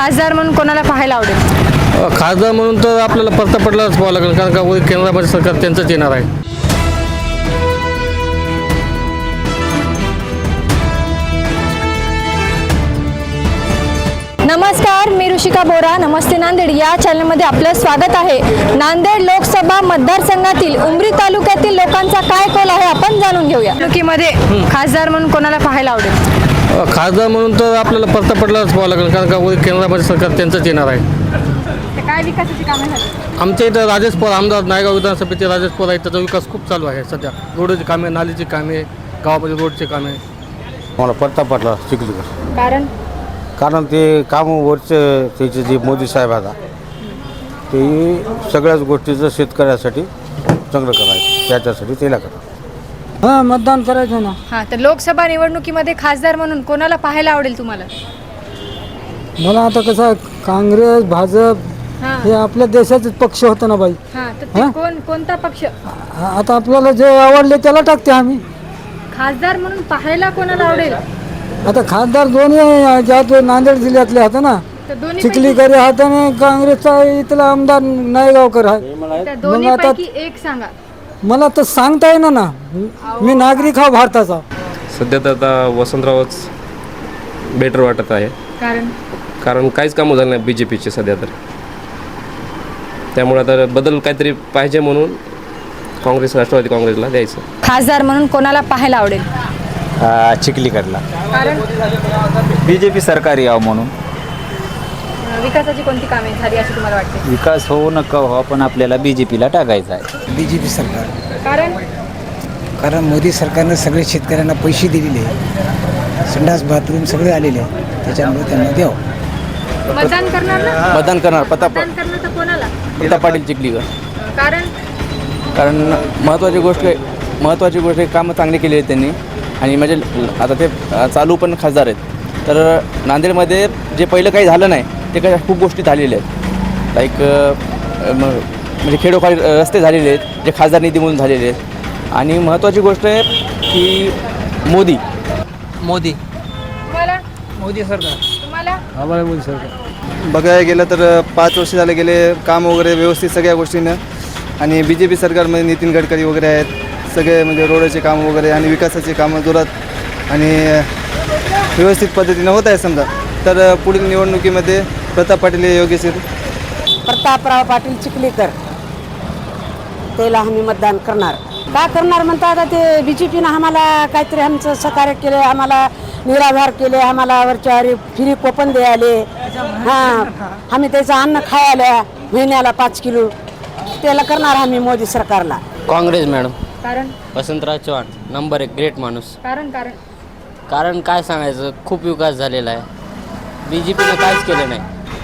खासदार म्हणून कोणाला पाहायला आवडेल? खासदार म्हणून तर आपल्याला परता पडलाच पाहावं लागेल कारण का वरी केंद्रामध्ये सरकार त्यांचंच येणार आहे. नमस्कार मी ऋषिका बोरा नमस्ते नांदेड. या चॅनलमध्ये आपलं स्वागत आहे. नांदेड लोकसभा मतदारसंघातील उमरी तालुक्यातील लोकांचा काय कौल आहे आपण जाणून घेऊया. निवडणुकीमध्ये खासदार म्हणून कोणाला पाहायला आवडेल? खासदार म्हणून तर आपल्याला परता पडलाच पाहावं लागेल कारण का वरी केंद्रामध्ये सरकार त्यांचंच येणार आहे. काय विकासाची कामे झाली? आमच्या इथं राजेश पवार आमदार नायगाव विधानसभेचे राजेश पवार आहेत त्याचा विकास खूप चालू आहे सध्या. रोडची कामे नालीची कामे गावामध्ये रोडची कामे. मला पत्ता पडला चिखलीकर कारण? कारण ते काम वरचं त्याचे जे मोदी साहेब आता ते सगळ्याच गोष्टीचं शेतकऱ्यासाठी चांगलं करायचं त्याच्यासाठी त्याला करा. हां मतदान करायचं ना. हा तर लोकसभा निवडणुकीमध्ये खासदार म्हणून कोणाला पाहायला आवडेल तुम्हाला? मला आता कसं आहे, काँग्रेस भाजप हा. हे आपल्या देशाचेच पक्ष होतं ना बाई. हा तर ते हा? कोण कोणता पक्ष? आ- आता आपल्याला जे आवडले त्याला टाकते आम्ही. खासदार म्हणून पाहायला कोणाला आवडेल? आता खासदार दोन्ही ज्यात नांदेड जिल्ह्यातले आहेत ना तर दोन्ही चिखलीकर आहेत आणि काँग्रेसचा इथला आमदार नायगावकर आहे. पैकी- मग आता- पैकी एक सांगा. मला तर सांगता येईना ना. मी नागरिक हा भारताचा. सध्या तर आता वसंतरावच बेटर वाटत आहे. कारण? कारण काहीच कामं झालं नाही बी जे पीचे सध्या तर. त्यामुळे आता बदल काहीतरी पाहिजे म्हणून काँग्रेस राष्ट्रवादी काँग्रेसला द्यायचं. खासदार म्हणून कोणाला पाहायला आवडेल? चिखलीकडला कारण? बी जे पी सरकारी यावं म्हणून. विकासाची कोणती कामे झाली अशी तुम्हाला वाटते? विकास हो नका हो पण आपल्याला बी जे पीला टाकायचा आहे. बी जे पी सरकार. कारण? कारण मोदी सरकारनं सगळे शेतकऱ्यांना पैसे दिलेले आहे. संडास बाथरूम सगळे आलेले आहे त्याच्यामुळे त्यांना द्यावं. मतदान करणार ना? मतदान करणार पता मतदान करणार तर कोणाला? पता पाटील चिखलीकर. कारण? कारण महत्त्वाची गोष्ट महत्त्वाची गोष्ट आहे, कामं चांगली केली आहेत त्यांनी. आणि म्हणजे आता ते चालू पण खासदार आहेत. तर नांदेडमध्ये जे पहिलं काही झालं नाही ते काही खूप गोष्टी झालेल्या आहेत. लाईक म्हणजे खेडोखाडी रस्ते झालेले आहेत जे खासदार निधी म्हणून झालेले आहेत. आणि महत्त्वाची गोष्ट आहे की मोदी. मोदी. तुम्हाला? मोदी सरकार. आम्हाला मोदी सरकार. बघायला गेलं तर पाच वर्ष झाले गेले काम वगैरे व्यवस्थित सगळ्या गोष्टीनं. आणि बी जे पी सरकारमध्ये नितीन गडकरी वगैरे आहेत. सगळे म्हणजे रोडचे कामं वगैरे आणि विकासाचे कामं जोरात आणि व्यवस्थित पद्धतीनं होत आहे समजा. तर पुढील निवडणुकीमध्ये प्रताप पाटील हे योग्यशीर प्रतापराव पाटील चिखलीकर. त्याला आम्ही मतदान करणार. का करणार म्हणता आता ते बी जे पीनं आम्हाला काहीतरी आमचं सहकार्य केले आम्हाला निराधार केले आम्हाला वरच्यावर फ्री कोपन द्यायले. हां आम्ही त्याचं अन्न खायला महिन्याला पाच किलो. त्याला करणार आम्ही मोदी सरकारला. काँग्रेस मॅडम. कारण? वसंतराव चव्हाण नंबर एक ग्रेट माणूस. कारण कारण? कारण काय सांगायचं खूप विकास झालेला आहे. बी जे पीनं काहीच केलं नाही.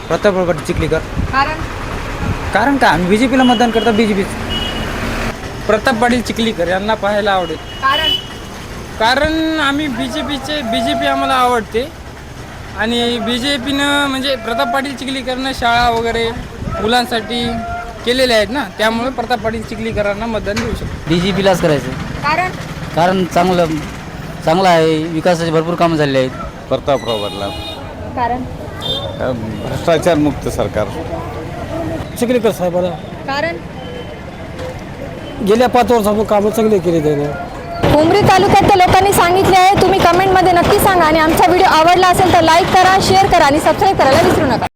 प्रताप चिखलीकर. कारण? कारण काय? आम्ही बी जे पीला मतदान करता B J P Pratap Patil Chikhlikar यांना पाहायला आवडेल. कारण? कारण आम्ही बी जे पीचे बी जे पी आम्हाला आवडते. आणि बी जे पीनं म्हणजे प्रताप पाटील चिखलीकरनं शाळा वगैरे मुलांसाठी केलेल्या आहेत ना त्यामुळे प्रताप पाटील चिखलीकरांना मतदान देऊ शकतो बी जे पीलाच करायचं कारण? कारण चांगलं चांगलं आहे विकासाचे भरपूर कामं झालेले आहेत. प्रतापरावला कारण? भ्रष्टाचार मुक्त सरकार. चिखलीकर साहेबाला. कारण? गेल्या पाच वर्षापासून कामं चांगले केले त्याने. उमरी तालुक्यातल्या लोकांनी सांगितले आहे तुम्ही कमेंटमध्ये नक्की सांगा. आणि आमचा व्हिडिओ आवडला असेल तर लाईक करा शेअर करा आणि सबस्क्राईब करायला विसरू नका.